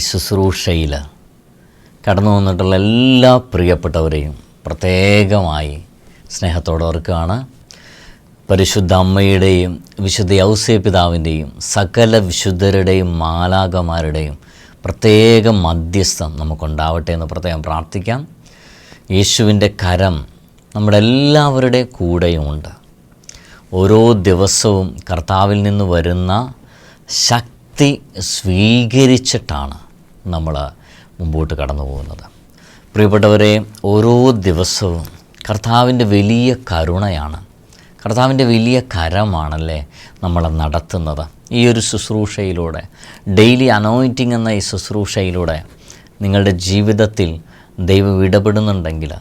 ശുശ്രൂഷയിൽ കടന്നു വന്നിട്ടുള്ള എല്ലാ പ്രിയപ്പെട്ടവരെയും പ്രത്യേകമായി സ്നേഹത്തോടെ ഓർക്കുകയാണ്. പരിശുദ്ധ അമ്മയുടെയും വിശുദ്ധ ഔസേ പിതാവിന്റെയും സകല വിശുദ്ധരുടെയും മാലാകമാരുടെയും പ്രത്യേക മധ്യസ്ഥം നമുക്കുണ്ടാവട്ടെ എന്ന് പ്രത്യേകം പ്രാർത്ഥിക്കാം. യേശുവിന്റെ കരം നമ്മുടെ എല്ലാവരുടെ കൂടെയുമുണ്ട്. ഓരോ ദിവസവും കർത്താവിൽ നിന്ന് വരുന്ന ശക്തി സ്വീകരിച്ചിട്ടാണ് നമ്മൾ മുമ്പോട്ട് കടന്നു പോകുന്നത്. പ്രിയപ്പെട്ടവരെ ഓരോ ദിവസവും കർത്താവിന്റെ വലിയ കരുണയാണ് കർത്താവിന്റെ വലിയ കരമാണല്ലേ നമ്മളെ നടത്തുന്നത്. ഈ ഒരു ശുശ്രൂഷയിലൂടെ ഡെയിലി അനോയിന്റിങ് എന്ന ഈ ശുശ്രൂഷയിലൂടെ നിങ്ങളുടെ ജീവിതത്തിൽ ദൈവം ഇടപെടുന്നുണ്ടെങ്കിൽ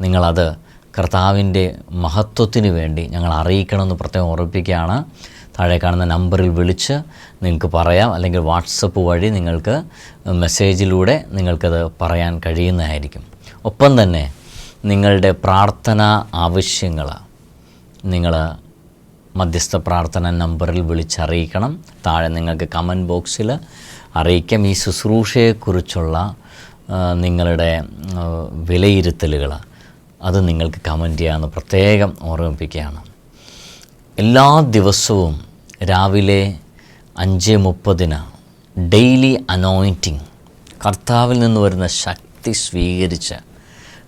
നിങ്ങളത് കർത്താവിന്റെ മഹത്വത്തിന് വേണ്ടി ഞങ്ങൾ അറിയിക്കണമെന്ന് പ്രത്യേകം ഉറപ്പിക്കുകയാണ്. താഴെ കാണുന്ന നമ്പറിൽ വിളിച്ച് നിങ്ങൾക്ക് പറയാം. അല്ലെങ്കിൽ വാട്സപ്പ് വഴി നിങ്ങൾക്ക് മെസ്സേജിലൂടെ നിങ്ങൾക്കത് പറയാൻ കഴിയുന്നതായിരിക്കും. ഒപ്പം തന്നെ നിങ്ങളുടെ പ്രാർത്ഥന ആവശ്യങ്ങൾ നിങ്ങൾ മധ്യസ്ഥ പ്രാർത്ഥന നമ്പറിൽ വിളിച്ചറിയിക്കണം. താഴെ നിങ്ങൾക്ക് കമന്റ് ബോക്സിൽ അറിയിക്കാം. ഈ ശുശ്രൂഷയെക്കുറിച്ചുള്ള നിങ്ങളുടെ വിലയിരുത്തലുകൾ അത് നിങ്ങൾക്ക് കമന്റ് ചെയ്യാമെന്ന് പ്രത്യേകം ഓർമ്മിപ്പിക്കുകയാണ്. എല്ലാ ദിവസവും രാവിലെ അഞ്ച് മുപ്പതിന് ഡെയിലി അനോയിന്റിങ് കർത്താവിൽ നിന്ന് വരുന്ന ശക്തി സ്വീകരിച്ച്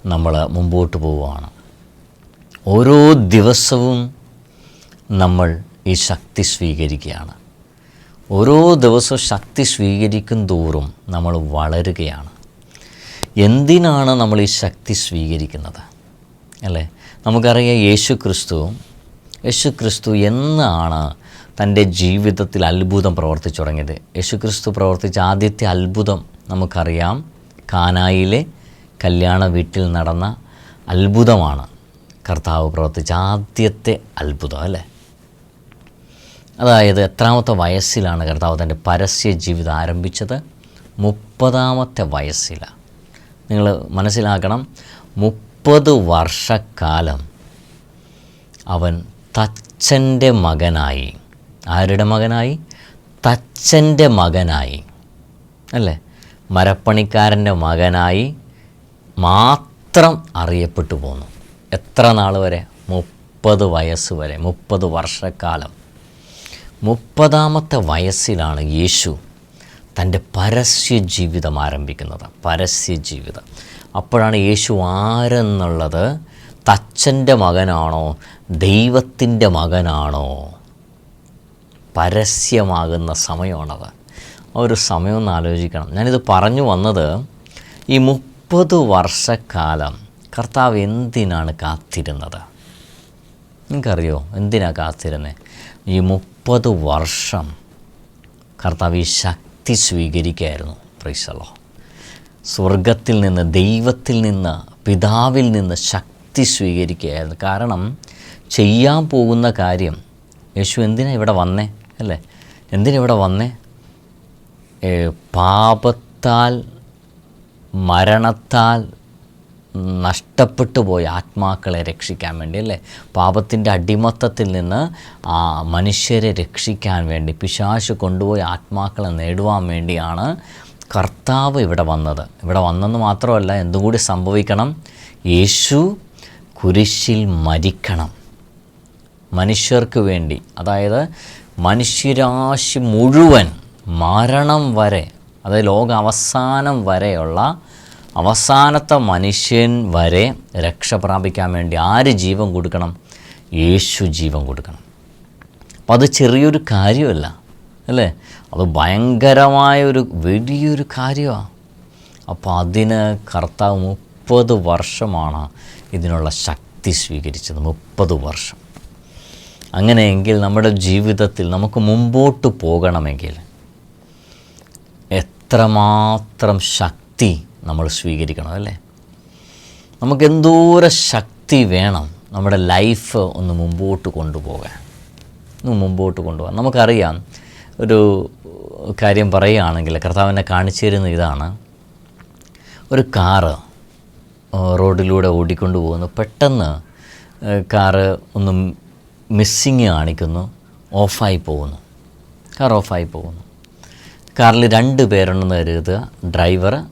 നമ്മൾ മുമ്പോട്ട് പോവുകയാണ്. ഓരോ ദിവസവും നമ്മൾ ഈ ശക്തി സ്വീകരിക്കുകയാണ്. ഓരോ ദിവസവും ശക്തി സ്വീകരിക്കും തോറും നമ്മൾ വളരുകയാണ്. എന്തിനാണ് നമ്മൾ ഈ ശക്തി സ്വീകരിക്കുന്നത്? അല്ലേ? നമുക്കറിയാം യേശു ക്രിസ്തു യേശു ക്രിസ്തു എന്നാണ് തന്റെ ജീവിതത്തിൽ അത്ഭുതം പ്രവർത്തിച്ചു തുടങ്ങിയത്. യേശുക്രിസ്തു പ്രവർത്തിച്ച ആദ്യത്തെ അത്ഭുതം നമുക്കറിയാം. കാനായിലെ കല്യാണ വീട്ടിൽ നടന്ന അത്ഭുതമാണ് കർത്താവ് പ്രവർത്തിച്ച ആദ്യത്തെ അത്ഭുതം അല്ലേ? അതായത് എത്രാമത്തെ വയസ്സിലാണ് കർത്താവ് തന്റെ പരസ്യ ജീവിതം ആരംഭിച്ചത്? മുപ്പതാമത്തെ വയസ്സിലാണ് നിങ്ങൾ മനസ്സിലാക്കണം മുപ്പത് വർഷക്കാലം അവൻ തച്ചന്റെ മകനായി ആരുടെ മകനായി? തച്ചന്റെ മകനായി. അല്ലേ? മരപ്പണിക്കാരന്റെ മകനായി മാത്രം അറിയപ്പെട്ടു പോന്നു. എത്ര നാൾ വരെ? മുപ്പത് വയസ്സ് വരെ. മുപ്പത് വർഷക്കാലം. മുപ്പതാമത്തെ വയസ്സിലാണ് യേശു തന്റെ പരസ്യ ജീവിതം ആരംഭിക്കുന്നത്. പരസ്യ ജീവിതം. അപ്പോഴാണ് യേശു ആരെന്നുള്ളത്? തച്ചന്റെ മകനാണോ? ദൈവത്തിന്റെ മകനാണോ? പരസ്യമാകുന്ന സമയമാണത്. ആ ഒരു ഒന്ന് ആലോചിക്കണം. ഞാനിത് പറഞ്ഞു വന്നത് ഈ മുപ്പത് വർഷക്കാലം കർത്താവ് എന്തിനാണ് കാത്തിരുന്നത്? നിങ്ങൾക്കറിയോ എന്തിനാണ് കാത്തിരുന്നത് ഈ മുപ്പത് വർഷം കർത്താവ് ഈ ശക്തി സ്വീകരിക്കുകയായിരുന്നു. പ്രൈസലോ സ്വർഗത്തിൽ നിന്ന് ദൈവത്തിൽ നിന്ന് പിതാവിൽ നിന്ന് ശക്തി സ്വീകരിക്കുകയായിരുന്നു. കാരണം ചെയ്യാൻ പോകുന്ന കാര്യം യേശു എന്തിനാണ് ഇവിടെ വന്നേ? അല്ലേ? എന്തിനിവിടെ വന്നേ? പാപത്താൽ മരണത്താൽ നഷ്ടപ്പെട്ടു പോയ ആത്മാക്കളെ രക്ഷിക്കാൻ വേണ്ടി അല്ലേ? പാപത്തിന്റെ അടിമത്തത്തിൽ നിന്ന് ആ മനുഷ്യരെ രക്ഷിക്കാൻ വേണ്ടി പിശാശ് കൊണ്ടുപോയി ആത്മാക്കളെ നേടുവാൻ വേണ്ടിയാണ് കർത്താവ് ഇവിടെ വന്നത്. ഇവിടെ വന്നെന്ന് മാത്രമല്ല എന്തുകൂടി സംഭവിക്കണം. യേശു കുരിശിൽ മരിക്കണം. മനുഷ്യർക്ക് വേണ്ടി. അതായത് മനുഷ്യരാശി മുഴുവൻ മരണം വരെ അതായത് ലോക അവസാനം വരെയുള്ള അവസാനത്തെ മനുഷ്യൻ വരെ രക്ഷ പ്രാപിക്കാൻ വേണ്ടി ആര് ജീവൻ കൊടുക്കണം? യേശു ജീവൻ കൊടുക്കണം. അപ്പം അത് ചെറിയൊരു കാര്യമല്ല അല്ലേ? അത് ഭയങ്കരമായൊരു വലിയൊരു കാര്യമാണ്. അപ്പോൾ അതിന് കർത്താവ് മുപ്പത് വർഷമാണ് ഇതിനുള്ള ശക്തി സ്വീകരിച്ചത് മുപ്പത് വർഷം. അങ്ങനെയെങ്കിൽ നമ്മുടെ ജീവിതത്തിൽ നമുക്ക് മുമ്പോട്ട് പോകണമെങ്കിൽ എത്രമാത്രം ശക്തി നമ്മൾ സ്വീകരിക്കണം അല്ലേ? നമുക്ക് എന്തോര ശക്തി വേണം നമ്മുടെ ലൈഫ് ഒന്ന് മുമ്പോട്ട് കൊണ്ടുപോകാൻ. ഒന്ന് മുമ്പോട്ട് കൊണ്ടുപോകാൻ. നമുക്കറിയാം ഒരു കാര്യം പറയുകയാണെങ്കിൽ കർത്താവിനെ കാണിച്ചു തരുന്ന ഇതാണ്. ഒരു കാറ് റോഡിലൂടെ ഓടിക്കൊണ്ട് പോകുന്നു. പെട്ടെന്ന് കാറ് ഒന്ന് മിസ്സിങ് കാണിക്കുന്നു ഓഫായി പോകുന്നു. കാർ ഓഫായി പോകുന്നു. കാറിൽ രണ്ട് പേരുണ്ടെന്ന് കരുതുക. ഡ്രൈവർ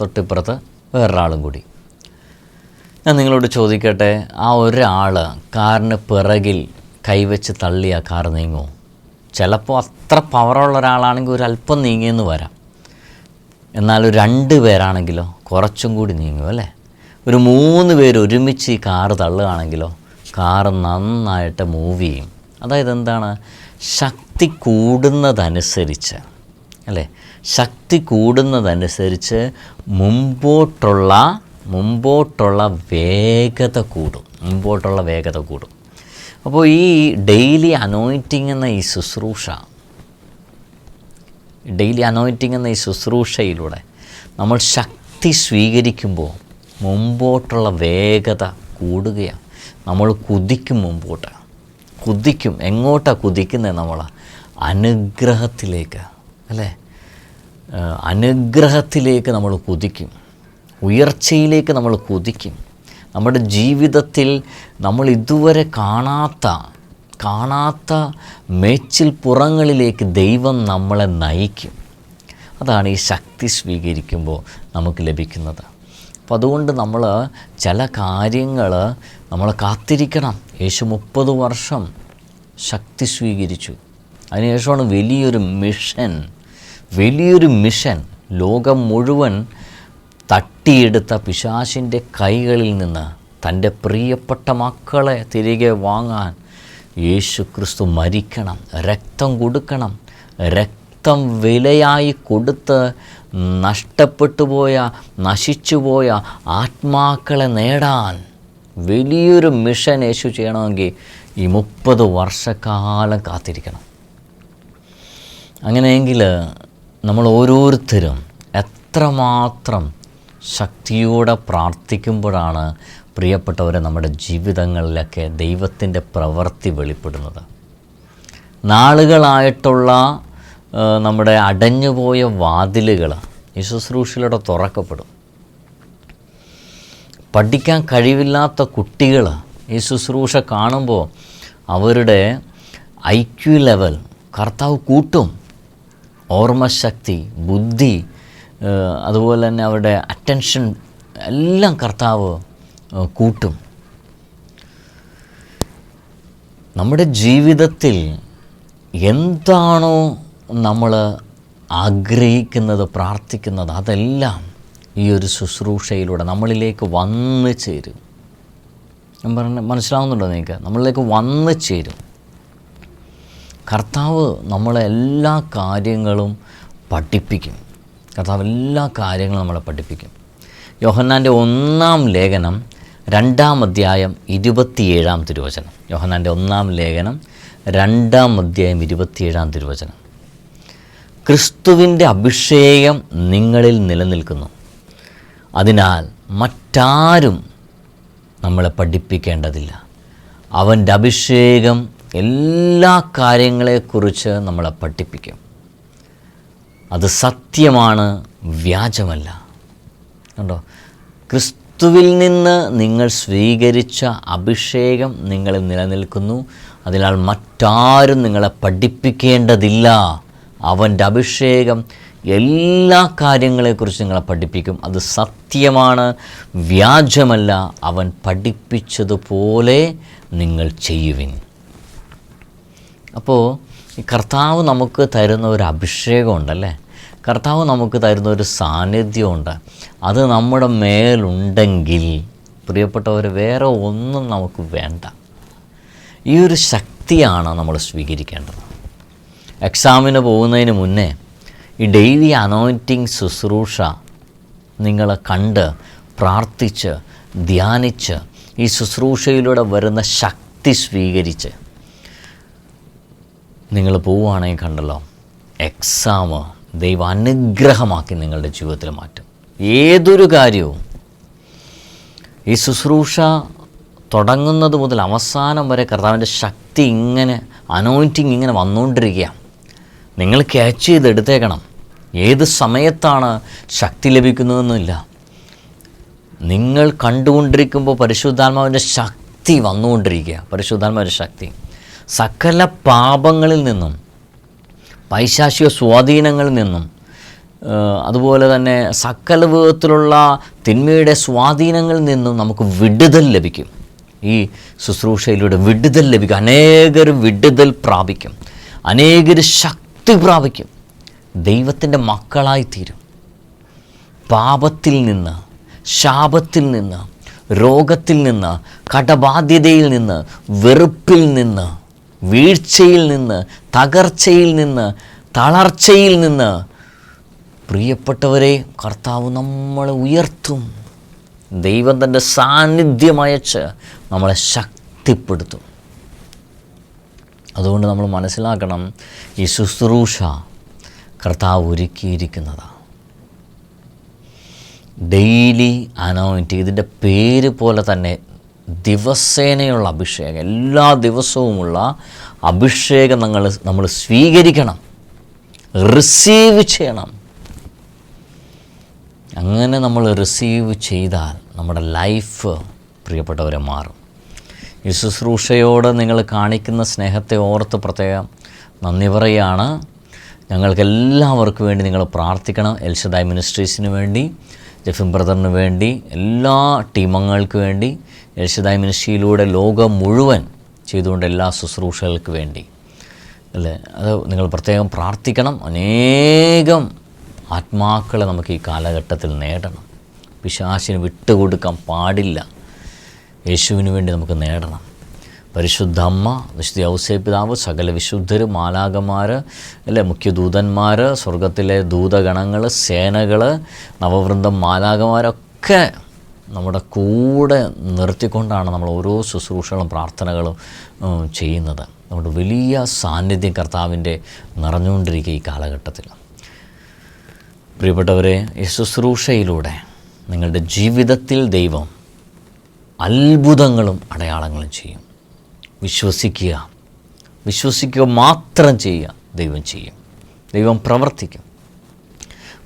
തൊട്ടിപ്പുറത്ത് വേറൊരാളും കൂടി. ഞാൻ നിങ്ങളോട് ചോദിക്കട്ടെ ആ ഒരാൾ കാറിന് പിറകിൽ കൈവച്ച് തള്ളി ആ കാർ നീങ്ങുമോ? ചിലപ്പോൾ അത്ര പവറുള്ള ഒരാളാണെങ്കിൽ ഒരു അല്പം നീങ്ങിയെന്ന് വരാം. എന്നാൽ രണ്ട് പേരാണെങ്കിലോ കുറച്ചും കൂടി നീങ്ങും അല്ലേ? ഒരു മൂന്ന് പേര് ഒരുമിച്ച് ഈ കാറ് തള്ളുകയാണെങ്കിലോ കാറ് നന്നായിട്ട് മൂവ് ചെയ്യും. അതായത് എന്താണ്? ശക്തി കൂടുന്നതനുസരിച്ച് അല്ലേ? ശക്തി കൂടുന്നതനുസരിച്ച് മുമ്പോട്ടുള്ള മുമ്പോട്ടുള്ള വേഗത കൂടും. മുമ്പോട്ടുള്ള വേഗത കൂടും. അപ്പോൾ ഈ ഡെയിലി അനോയിറ്റിംഗ് എന്ന ഈ ശുശ്രൂഷ ഡെയിലി അനോയിറ്റിംഗ് എന്ന ഈ ശുശ്രൂഷയിലൂടെ നമ്മൾ ശക്തി സ്വീകരിക്കുമ്പോൾ മുമ്പോട്ടുള്ള വേഗത കൂടുകയാണ്. നമ്മൾ കുതിക്കും മുമ്പോട്ട്. കുതിക്കും എങ്ങോട്ടാണ് കുതിക്കുന്നത് നമ്മൾ? അനുഗ്രഹത്തിലേക്ക് അല്ലേ? അനുഗ്രഹത്തിലേക്ക് നമ്മൾ കുതിക്കും. ഉയർച്ചയിലേക്ക് നമ്മൾ കുതിക്കും. നമ്മുടെ ജീവിതത്തിൽ നമ്മൾ ഇതുവരെ കാണാത്ത കാണാത്ത മേച്ചിൽ പുറങ്ങളിലേക്ക് ദൈവം നമ്മളെ നയിക്കും. അതാണ് ഈ ശക്തി സ്വീകരിക്കുമ്പോൾ നമുക്ക് ലഭിക്കുന്നത്. അപ്പോൾ അതുകൊണ്ട് നമ്മൾ ചില കാര്യങ്ങൾ നമ്മൾ കാത്തിരിക്കണം. യേശു മുപ്പത് വർഷം ശക്തി സ്വീകരിച്ചു. അതിനുശേഷമാണ് വലിയൊരു മിഷൻ വലിയൊരു മിഷൻ ലോകം മുഴുവൻ തട്ടിയെടുത്ത പിശാശിന്റെ കൈകളിൽ നിന്ന് തന്റെ പ്രിയപ്പെട്ട മക്കളെ തിരികെ വാങ്ങാൻ യേശു ക്രിസ്തു മരിക്കണം. രക്തം കൊടുക്കണം. രക്തം വിലയായി കൊടുത്ത് നഷ്ടപ്പെട്ടു പോയ നശിച്ചുപോയ ആത്മാക്കളെ നേടാൻ വലിയൊരു മിഷൻ യേശു ചെയ്യണമെങ്കിൽ ഈ മുപ്പത് വർഷക്കാലം കാത്തിരിക്കണം. അങ്ങനെയെങ്കിൽ നമ്മൾ ഓരോരുത്തരും എത്രമാത്രം ശക്തിയോടെ പ്രാർത്ഥിക്കുമ്പോഴാണ് പ്രിയപ്പെട്ടവരെ നമ്മുടെ ജീവിതങ്ങളിലൊക്കെ ദൈവത്തിന്റെ പ്രവൃത്തി വെളിപ്പെടുന്നത്. നാളുകളായിട്ടുള്ള നമ്മുടെ അടഞ്ഞുപോയ വാതിലുകൾ ശുശ്രൂഷയിലൂടെ തുറക്കപ്പെടും. പഠിക്കാൻ കഴിവില്ലാത്ത കുട്ടികൾ ഈ ശുശ്രൂഷ കാണുമ്പോൾ അവരുടെ ഐ ക്യു ലെവൽ കർത്താവ് കൂട്ടും. ഓർമ്മശക്തി ബുദ്ധി അതുപോലെ തന്നെ അവരുടെ അറ്റൻഷൻ എല്ലാം കർത്താവ് കൂട്ടും. നമ്മുടെ ജീവിതത്തിൽ എന്താണോ നമ്മൾ ആഗ്രഹിക്കുന്നത് പ്രാർത്ഥിക്കുന്നത് അതെല്ലാം ഈ ഒരു ശുശ്രൂഷയിലൂടെ നമ്മളിലേക്ക് വന്നു ചേരും. ഞാൻ പറഞ്ഞ മനസ്സിലാവുന്നുണ്ടോ നിങ്ങൾക്ക്? നമ്മളിലേക്ക് വന്നു ചേരും. കർത്താവ് നമ്മളെ എല്ലാ കാര്യങ്ങളും പഠിപ്പിക്കും. കർത്താവ് എല്ലാ കാര്യങ്ങളും നമ്മളെ പഠിപ്പിക്കും. യോഹന്നാന്റെ ഒന്നാം ലേഖനം രണ്ടാം അധ്യായം ഇരുപത്തിയേഴാം തിരുവചനം. യോഹന്നാന്റെ ഒന്നാം ലേഖനം രണ്ടാം അധ്യായം ഇരുപത്തിയേഴാം തിരുവചനം. ക്രിസ്തുവിന്റെ അഭിഷേകം നിങ്ങളിൽ നിലനിൽക്കുന്നു. അതിനാൽ മറ്റാരും നമ്മളെ പഠിപ്പിക്കേണ്ടതില്ല. അവന്റെ അഭിഷേകം എല്ലാ കാര്യങ്ങളെക്കുറിച്ച് നമ്മളെ പഠിപ്പിക്കും. അത് സത്യമാണ് വ്യാജമല്ല. കണ്ടോ? ക്രിസ്തുവിൽ നിന്ന് നിങ്ങൾ സ്വീകരിച്ച അഭിഷേകം നിങ്ങളിൽ നിലനിൽക്കുന്നു. അതിനാൽ മറ്റാരും നിങ്ങളെ പഠിപ്പിക്കേണ്ടതില്ല. അവന്റെ അഭിഷേകം എല്ലാ കാര്യങ്ങളെക്കുറിച്ച് നിങ്ങളെ പഠിപ്പിക്കും. അത് സത്യമാണ്. വ്യാജമല്ല. അവൻ പഠിപ്പിച്ചതുപോലെ നിങ്ങൾ ചെയ്യുവിൻ. അപ്പോൾ ഈ കർത്താവ് നമുക്ക് തരുന്ന ഒരു അഭിഷേകമുണ്ടല്ലേ? കർത്താവ് നമുക്ക് തരുന്ന ഒരു സാന്നിധ്യമുണ്ട്. അത് നമ്മുടെ മേലുണ്ടെങ്കിൽ പ്രിയപ്പെട്ടവർ വേറെ ഒന്നും നമുക്ക് വേണ്ട. ഈ ഒരു ശക്തിയാണ് നമ്മൾ സ്വീകരിക്കേണ്ടത്. എക്സാമിന് പോകുന്നതിന് മുന്നേ ഈ ഡെയിലി അനോയിന്റിങ് ശുശ്രൂഷ നിങ്ങൾ കണ്ട് പ്രാർത്ഥിച്ച് ധ്യാനിച്ച് ഈ ശുശ്രൂഷയിലൂടെ വരുന്ന ശക്തി സ്വീകരിച്ച് നിങ്ങൾ പോവുകയാണെങ്കിൽ കണ്ടല്ലോ എക്സാം ദൈവ അനുഗ്രഹമാക്കി നിങ്ങളുടെ ജീവിതത്തിൽ മാറ്റും. ഏതൊരു കാര്യവും ഈ ശുശ്രൂഷ തുടങ്ങുന്നത് മുതൽ അവസാനം വരെ കർത്താവിന്റെ ശക്തി ഇങ്ങനെ അനോയിന്റിങ് ഇങ്ങനെ വന്നുകൊണ്ടിരിക്കുകയാണ്. നിങ്ങൾ ക്യാച്ച് ചെയ്തെടുത്തേക്കണം. ഏത് സമയത്താണ് ശക്തി ലഭിക്കുന്നതെന്നില്ല. നിങ്ങൾ കണ്ടുകൊണ്ടിരിക്കുമ്പോൾ പരിശുദ്ധാത്മാവിന്റെ ശക്തി വന്നുകൊണ്ടിരിക്കുക. പരിശുദ്ധാത്മാവിന്റെ ശക്തി. സകല പാപങ്ങളിൽ നിന്നും പൈശാശിക സ്വാധീനങ്ങളിൽ നിന്നും അതുപോലെ തന്നെ സകല വിധത്തിലുള്ള തിന്മയുടെ സ്വാധീനങ്ങളിൽ നിന്നും നമുക്ക് വിടുതൽ ലഭിക്കും. ഈ ശുശ്രൂഷയിലൂടെ വിടുതൽ ലഭിക്കും. അനേകർ വിടുതൽ പ്രാപിക്കും. അനേകർ ശക്തി പ്രാപിക്കും ദൈവത്തിന്റെ മക്കളായി തീരും പാപത്തിൽ നിന്ന് ശാപത്തിൽ നിന്ന് രോഗത്തിൽ നിന്ന് കടബാധ്യതയിൽ നിന്ന് വെറുപ്പിൽ നിന്ന് വീഴ്ചയിൽ നിന്ന് തകർച്ചയിൽ നിന്ന് തളർച്ചയിൽ നിന്ന് പ്രിയപ്പെട്ടവരെ കർത്താവ് നമ്മളെ ഉയർത്തും. ദൈവം തന്റെ സാന്നിധ്യമയച്ച് നമ്മളെ ശക്തിപ്പെടുത്തും. അതുകൊണ്ട് നമ്മൾ മനസ്സിലാക്കണം ഈ ശുശ്രൂഷ കർത്താവ് ഒരുക്കിയിരിക്കുന്നതാണ് ഡെയിലി അനോയിന്റ് ഇതിന്റെ പേര് പോലെ തന്നെ ദിവസേനയുള്ള അഭിഷേകം എല്ലാ ദിവസവുമുള്ള അഭിഷേകം നമ്മൾ നമ്മൾ സ്വീകരിക്കണം റിസീവ് ചെയ്യണം. അങ്ങനെ നമ്മൾ റിസീവ് ചെയ്താൽ നമ്മുടെ ലൈഫ് പ്രിയപ്പെട്ടവരെ മാറും. ഈ ശുശ്രൂഷയോട് നിങ്ങൾ കാണിക്കുന്ന സ്നേഹത്തെ ഓർത്ത് പ്രത്യേകം നന്ദി പറയുകയാണ്. ഞങ്ങൾക്ക് എല്ലാവർക്കും വേണ്ടി നിങ്ങൾ പ്രാർത്ഥിക്കണം. എൽഷദായ് മിനിസ്ട്രീസിന് വേണ്ടി ജെഫിൻ ബ്രദറിന് വേണ്ടി എല്ലാ ടീമങ്ങൾക്ക് വേണ്ടി എൽഷദായ് മിനിസ്ട്രിയിലൂടെ ലോകം മുഴുവൻ ചെയ്തുകൊണ്ട് എല്ലാ ശുശ്രൂഷകൾക്ക് വേണ്ടി. അല്ലേ? അത് നിങ്ങൾ പ്രത്യേകം പ്രാർത്ഥിക്കണം. അനേകം ആത്മാക്കളെ നമുക്ക് ഈ കാലഘട്ടത്തിൽ നേടണം. പിശാശിന് വിട്ടുകൊടുക്കാൻ പാടില്ല. യേശുവിന് വേണ്ടി നമുക്ക് നേടണം. പരിശുദ്ധ അമ്മ വിശുദ്ധ ഔസേപിതാവ് സകല വിശുദ്ധർ മാലാകന്മാർ അല്ലേ മുഖ്യദൂതന്മാർ സ്വർഗത്തിലെ ദൂതഗണങ്ങൾ സേനകൾ നവവൃന്ദം മാലാകന്മാരൊക്കെ നമ്മുടെ കൂടെ നിർത്തിക്കൊണ്ടാണ് നമ്മൾ ഓരോ ശുശ്രൂഷകളും പ്രാർത്ഥനകളും ചെയ്യുന്നത്. നമ്മുടെ വലിയ സാന്നിധ്യം കർത്താവിന്റെ നിറഞ്ഞുകൊണ്ടിരിക്കുക ഈ കാലഘട്ടത്തിൽ. പ്രിയപ്പെട്ടവരെ ഈ ശുശ്രൂഷയിലൂടെ നിങ്ങളുടെ ജീവിതത്തിൽ ദൈവം അത്ഭുതങ്ങളും അടയാളങ്ങളും ചെയ്യും. വിശ്വസിക്കുക. വിശ്വസിക്കുക മാത്രം ചെയ്യുക ദൈവം ചെയ്യും. ദൈവം പ്രവർത്തിക്കും.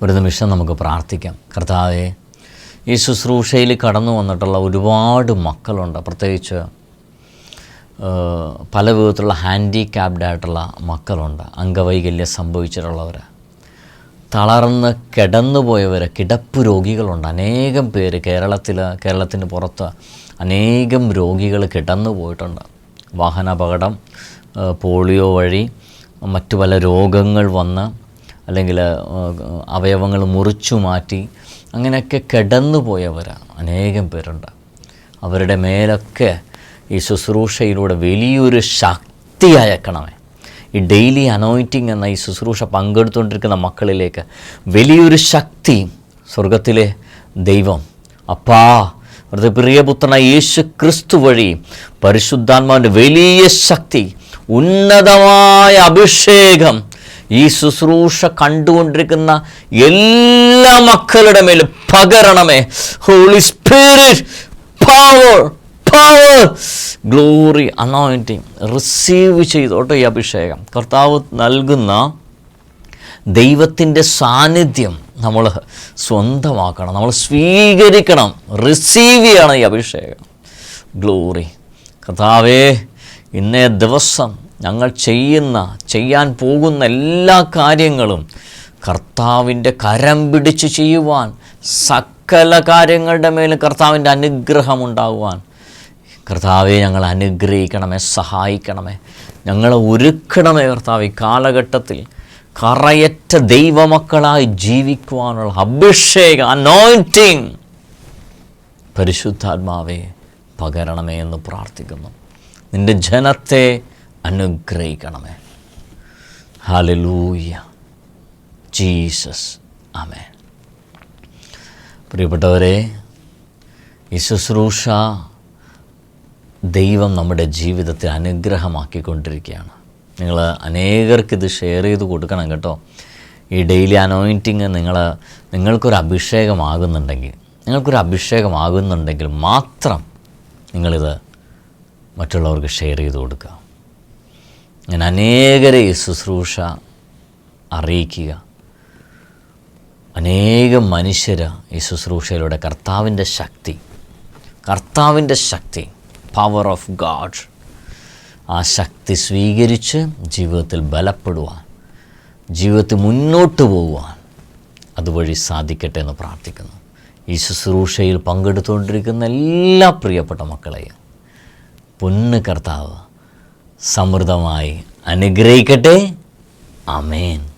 ഒരു നിമിഷം നമുക്ക് പ്രാർത്ഥിക്കാം. കർത്താവെ ഈ ശുശ്രൂഷയിൽ കടന്നു വന്നിട്ടുള്ള ഒരുപാട് മക്കളുണ്ട്. പ്രത്യേകിച്ച് പല വിധത്തിലുള്ള ഹാൻഡിക്യാപ്ഡ് ആയിട്ടുള്ള മക്കളുണ്ട്. അംഗവൈകല്യം സംഭവിച്ചിട്ടുള്ളവർ തളർന്ന് കിടന്നുപോയവർ കിടപ്പ് രോഗികളുണ്ട്. അനേകം പേര് കേരളത്തിൽ കേരളത്തിന് പുറത്ത് അനേകം രോഗികൾ കിടന്നു പോയിട്ടുണ്ട്. വാഹനാപകടം പോളിയോ വഴി മറ്റു പല രോഗങ്ങൾ വന്ന് അല്ലെങ്കിൽ അവയവങ്ങൾ മുറിച്ചു മാറ്റി അങ്ങനെയൊക്കെ കിടന്നു പോയവർ അനേകം പേരുണ്ട്. അവരുടെ മേലൊക്കെ ഈ ശുശ്രൂഷയിലൂടെ വലിയൊരു ശക്തി അയക്കണമേ. ഈ ഡെയിലി അനോയിറ്റിംഗ് എന്ന ഈ ശുശ്രൂഷ പങ്കെടുത്തുകൊണ്ടിരിക്കുന്ന മക്കളിലേക്ക് വലിയൊരു ശക്തി സ്വർഗത്തിലെ ദൈവം. അപ്പാ അവിടുത്തെ പ്രിയപുത്രനായ യേശു ക്രിസ്തു വഴി പരിശുദ്ധാത്മാവിന്റെ വലിയ ശക്തി ഉന്നതമായ അഭിഷേകം ഈ ശുശ്രൂഷ കണ്ടുകൊണ്ടിരിക്കുന്ന എല്ലാ മക്കളുടെ മേലും പകരണമേ. Holy spirit power power glory anointing receive ചെയ്തോട്ടെ ഈ അഭിഷേകം. കർത്താവ് നൽകുന്ന ദൈവത്തിന്റെ സാന്നിധ്യം നമ്മൾ സ്വന്തമാക്കണം. നമ്മൾ സ്വീകരിക്കണം. റിസീവ് ചെയ്യണം ഈ അഭിഷേകം. ഗ്ലോറി കർത്താവേ ഇന്നേ ദിവസം ഞങ്ങൾ ചെയ്യുന്ന ചെയ്യാൻ പോകുന്ന എല്ലാ കാര്യങ്ങളും കർത്താവിന്റെ കരം പിടിച്ച് ചെയ്യുവാൻ സകല കാര്യങ്ങളുടെ മേലും കർത്താവിന്റെ അനുഗ്രഹം ഉണ്ടാകുവാൻ കർത്താവെ ഞങ്ങൾ അനുഗ്രഹിക്കണമേ സഹായിക്കണമേ. ഞങ്ങളെ ഒരുക്കണമേ കർത്താവ് ഈ കാലഘട്ടത്തിൽ കറയറ്റ ദൈവമക്കളായി ജീവിക്കുവാനുള്ള അഭിഷേക അനോയിന്റിങ് പരിശുദ്ധാത്മാവെ പകരണമേ എന്ന് പ്രാർത്ഥിക്കുന്നു. നിന്റെ ജനത്തെ അനുഗ്രഹിക്കണമേ. ഹാലലൂയ ജീസസ് ആമേ പ്രിയപ്പെട്ടവരെ ഈ ശുശ്രൂഷ ദൈവം നമ്മുടെ ജീവിതത്തെ അനുഗ്രഹമാക്കിക്കൊണ്ടിരിക്കുകയാണ്. നിങ്ങൾ അനേകർക്ക് ഇത് ഷെയർ ചെയ്ത് കൊടുക്കണം കേട്ടോ. ഈ ഡെയിലി അനോയിന്റിങ് നിങ്ങൾ നിങ്ങൾക്കൊരു അഭിഷേകമാകുന്നുണ്ടെങ്കിൽ നിങ്ങൾക്കൊരു അഭിഷേകമാകുന്നുണ്ടെങ്കിൽ മാത്രം നിങ്ങളിത് മറ്റുള്ളവർക്ക് ഷെയർ ചെയ്ത് കൊടുക്കുക. ഞാൻ അനേകരെ ഈ ശുശ്രൂഷ അറിയിക്കുക. അനേകം മനുഷ്യർ ഈ ശുശ്രൂഷയിലൂടെ കർത്താവിന്റെ ശക്തി കർത്താവിന്റെ ശക്തി പവർ ഓഫ് ഗാഡ് ആ ശക്തി സ്വീകരിച്ച് ജീവിതത്തിൽ ബലപ്പെടുവാൻ ജീവിതത്തിൽ മുന്നോട്ട് പോകുവാൻ അതുവഴി സാധിക്കട്ടെ എന്ന് പ്രാർത്ഥിക്കുന്നു. ഈ ശുശ്രൂഷയിൽ പങ്കെടുത്തുകൊണ്ടിരിക്കുന്ന എല്ലാ പ്രിയപ്പെട്ട മക്കളെയും പൊന്ന് കർത്താവ് സമൃദ്ധമായി അനുഗ്രഹിക്കട്ടെ. അമേൻ